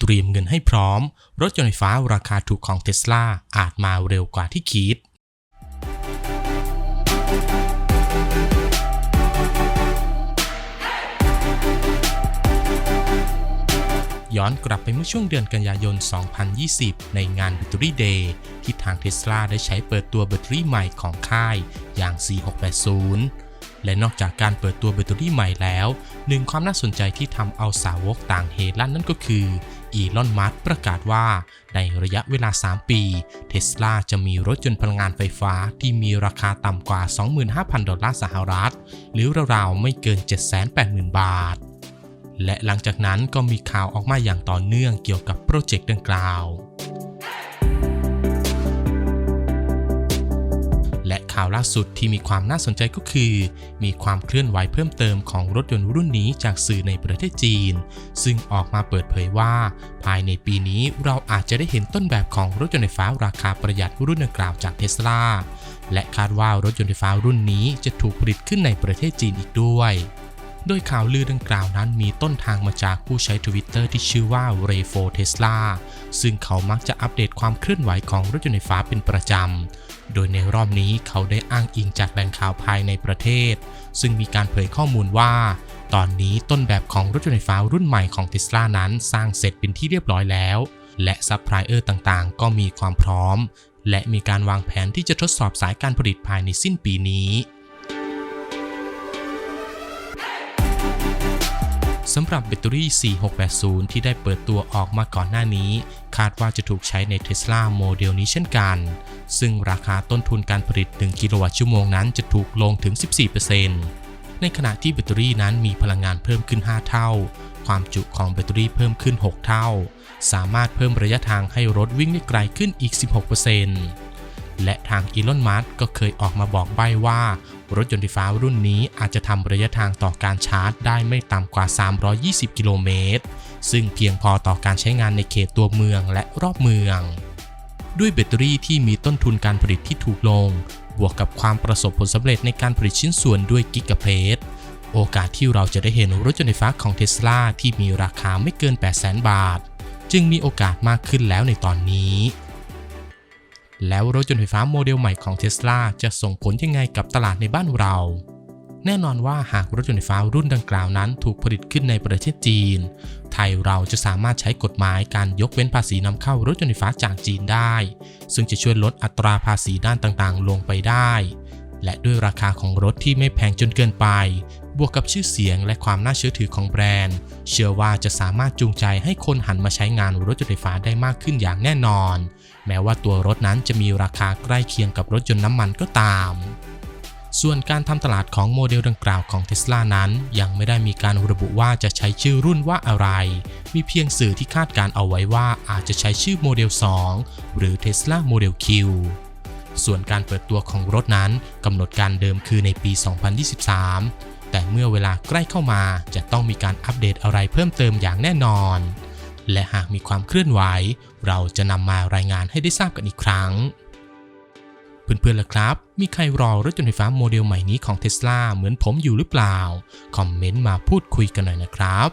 เตรียมเงินให้พร้อม รถยนต์ไฟฟ้าราคาถูกของเทสลาอาจมาเร็วกว่าที่คิด ย้อนกลับไปเมื่อช่วงเดือนกันยายน 2020 ในงาน Battery Day ที่ทางเทสลาได้ใช้เปิดตัวแบตเตอรี่ใหม่ของค่ายอย่าง4680 และนอกจากการเปิดตัวแบตเตอรี่ใหม่แล้ว หนึ่งความน่าสนใจที่ทำเอาสาวกต่างเฮลั่นนั่นก็คือ อีลอน มัสก์ประกาศว่า ในระยะเวลา 3 ปี เทสลาจะมีรถยนต์พลังงานไฟฟ้าที่มีราคาต่ำกว่า 25,000 ดอลลาร์สหรัฐ หรือราวๆ ไม่เกิน 780,000 บาท และหลังจากนั้นก็มีข่าวออกมาอย่างต่อเนื่องเกี่ยวกับโปรเจกต์ดังกล่าว ข่าวล่าสุดที่มีความน่าสนใจก็คือ มีความเคลื่อนไหวเพิ่มเติมของรถยนต์รุ่นนี้จากสื่อในประเทศจีน ซึ่งออกมาเปิดเผยว่า ภายในปีนี้เราอาจจะได้เห็นต้นแบบของรถยนต์ไฟฟ้าราคาประหยัดรุ่นดังกล่าวจากเทสลาและคาดว่ารถยนต์ไฟฟ้ารุ่นนี้จะถูกผลิตขึ้นในประเทศจีนอีกด้วย โดยข่าวลือดังกล่าวนั้นมีต้นทางมาจากผู้ใช้ Twitter ที่ชื่อว่า r a y 4 Tesla ซึ่งเขามักจะอัปเดตความเคลื่อนไหวของรถยนต์ไฟฟ้าเป็นประจำ โดยในรอบนี้เขาได้อ้างอิงจากแหล่งข่าวภายในประเทศ ซึ่งมีการเผยข้อมูลว่า ตอนนี้ต้นแบบของรถยนต์ไฟฟ้ารุ่นใหม่ของ Tesla นั้นสร้างเสร็จเป็นที่เรียบร้อยแล้ว และซัพพลายเออร์ต่างๆ ก็มีความพร้อม และมีการวางแผนที่จะทดสอบสายการผลิตภายในสิ้นปีนี้ สำหรับแบตเตอรี่ 4680 ที่ได้เปิดตัวออกมาก่อนหน้านี้ คาดว่าจะถูกใช้ใน Tesla โมเดลนี้เช่นกัน ซึ่งราคาต้นทุนการผลิต 1 กิโลวัตต์ชั่วโมงนั้นจะถูกลงถึง 14%ในขณะที่แบตเตอรี่นั้นมีพลังงานเพิ่มขึ้น 5 เท่า ความจุของแบตเตอรี่เพิ่มขึ้น 6 เท่า สามารถเพิ่มระยะทางให้รถวิ่งได้ไกลขึ้นอีก 16% และทางอีลอน มัสก์ก็เคยออกมาบอกใบ้ว่า รถยนต์ไฟฟ้ารุ่นนี้อาจจะทำระยะทางต่อการชาร์จได้ไม่ต่ำกว่า 320 กิโลเมตร ซึ่งเพียงพอต่อการใช้งานในเขตตัวเมืองและรอบเมือง ด้วยแบตเตอรี่ที่มีต้นทุนการผลิตที่ถูกลง บวกกับความประสบผลสำเร็จในการผลิตชิ้นส่วนด้วยกิกะเพสโอกาสที่เราจะได้เห็นรถยนต์ไฟฟ้าของเทสลาที่มีราคาไม่เกิน 800,000 บาท จึงมีโอกาสมากขึ้นแล้วในตอนนี้ แล้วรถยนต์ไฟฟ้าโมเดลใหม่ของ Tesla จะส่งผลยังไงกับตลาดในบ้านเรา แน่นอนว่าหากรถยนต์ไฟฟ้ารุ่นดังกล่าวนั้น ถูกผลิตขึ้นในประเทศจีน ไทยเราจะสามารถใช้กฎหมายการยกเว้นภาษีนำเข้ารถยนต์ไฟฟ้าจากจีนได้ ซึ่งจะช่วยลดอัตราภาษีด้านต่างๆ ลงไปได้ และด้วยราคาของรถที่ไม่แพงจนเกินไป บวกกับชื่อเสียงและความน่าเชื่อถือของแบรนด์ เชื่อว่าจะสามารถจูงใจให้คนหันมาใช้งานรถยนต์ไฟฟ้าได้มากขึ้นอย่างแน่นอน แม้ว่าตัวรถนั้นจะมีราคาใกล้เคียงกับรถยนต์น้ำมันก็ตาม ส่วนการทำตลาดของโมเดลดังกล่าวของ Tesla นั้น ยังไม่ได้มีการระบุว่าจะใช้ชื่อรุ่นว่าอะไร มีเพียงสื่อที่คาดการเอาไว้ว่าอาจจะใช้ชื่อโมเดล 2 หรือ Tesla Model Q ส่วนการเปิดตัวของรถนั้นกำหนดการเดิมคือในปี 2023 แต่เมื่อเวลาใกล้เข้ามาจะต้องมีการอัปเดตอะไรเพิ่มเติมอย่างแน่นอน และหากมีความเคลื่อนไหว เราจะนำมารายงานให้ได้ทราบกันอีกครั้ง เพื่อนๆล่ะครับ มีใครรอรถยนต์ไฟฟ้าโมเดลใหม่นี้ของเทส l a เหมือนผมอยู่หรือเปล่า คอมเมนต์มาพูดคุยกันหน่อยนะครับ